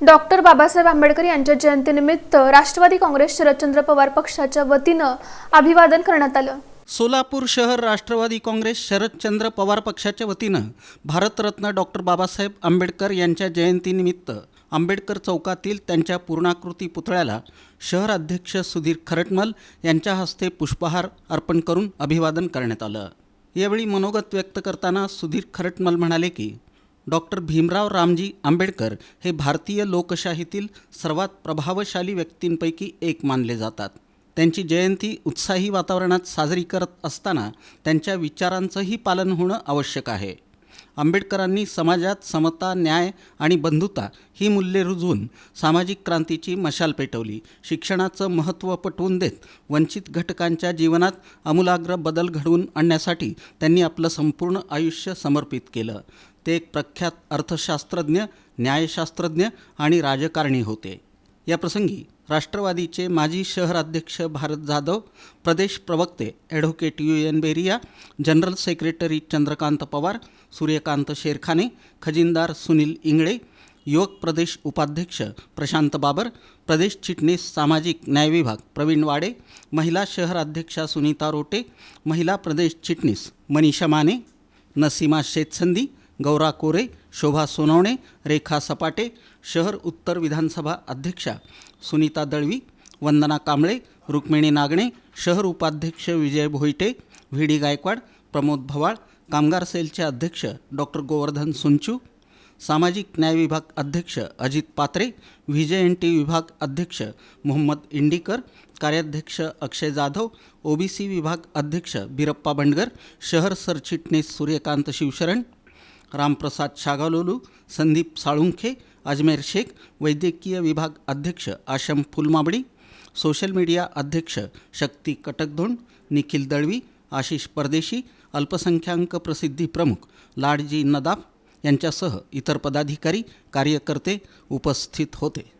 Doctor Babasaheb Ambedkar यांच्या जयंतीनिमित्त राष्ट्रवादी काँग्रेस शरदचंद्र पवार पक्षाच्या वतीनं अभिवादन करण्यात आलं. सोलापूर शहर राष्ट्रवादी काँग्रेस शरदचंद्र पवार पक्षाच्या वतीनं भारतरत्न डॉक्टर बाबासाहेब आंबेडकर यांच्या जयंतीनिमित्त आंबेडकर चौकातील त्यांच्या पूर्णाकृती पुतळ्याला शहर अध्यक्ष सुधीर खरटमल यांच्या हस्ते पुष्पहार अर्पण करून अभिवादन करण्यात आलं. यावेळी मनोगत व्यक्त करताना सुधीर खरटमल म्हणाले की डॉक्टर भीमराव रामजी आंबेडकर हे भारतीय लोकशाहीतील सर्वात प्रभावशाली व्यक्तींपैकी एक मानले जातात. त्यांची जयंती उत्साही वातावरणात साजरी करत असताना त्यांच्या विचारांचंही पालन होणं आवश्यक आहे. आंबेडकरांनी समाजात समता न्याय आणि बंधुता ही मूल्ये रुजवून सामाजिक क्रांतीची मशाल पेटवली. शिक्षणाचं महत्त्व पटवून देत वंचित घटकांच्या जीवनात आमूलाग्र बदल घडवून आणण्यासाठी त्यांनी आपलं संपूर्ण आयुष्य समर्पित केलं. ते एक प्रख्यात अर्थशास्त्रज्ञ न्यायशास्त्रज्ञ आणि राजकारणी होते. या प्रसंगी राष्ट्रवादीचे माजी शहराध्यक्ष भारत जाधव प्रदेश प्रवक्ते advocate U N Beria general secretary Chandrakant Pawar Suryakant Sherkhane खजिनदार Sunil Ingle युवक प्रदेश उपाध्यक्ष प्रशांत बाबर प्रदेश चिटणीस सामाजिक न्याय विभाग प्रवीण वाडे महिला शहराध्यक्षा सुनीता रोटे महिला प्रदेश चिटणीस मनीषा माने नसीमा शेतसंदी गौरा कोरे शोभा सोनवणे रेखा सपाटे शहर उत्तर विधानसभा अध्यक्षा सुनीता दळवी वंदना कांबळे रुक्मिणी नागणे शहर उपाध्यक्ष विजय भोईटे व्ही डी गायकवाड प्रमोद भवाळ कामगार सेलचे अध्यक्ष डॉक्टर गोवर्धन सुंचू सामाजिक न्याय विभाग अध्यक्ष अजित पात्रे व्ही एन टी विभाग अध्यक्ष मोहम्मद इंडीकर कार्याध्यक्ष अक्षय जाधव ओबीसी विभाग अध्यक्ष बिरप्पा बंडगर शहर सरचिटणीस सूर्यकांत शिवशरण रामप्रसाद शागालोलू संदीप साळुंखे अजमेर शेख वैद्यकीय विभाग अध्यक्ष आशम फुलमाबडी सोशल मीडिया अध्यक्ष शक्ती कटकधोंड निखिल दळवी आशिष परदेशी अल्पसंख्याक प्रसिद्धी प्रमुख लाडजी नदाफ यांच्यासह इतर पदाधिकारी कार्यकर्ते उपस्थित होते.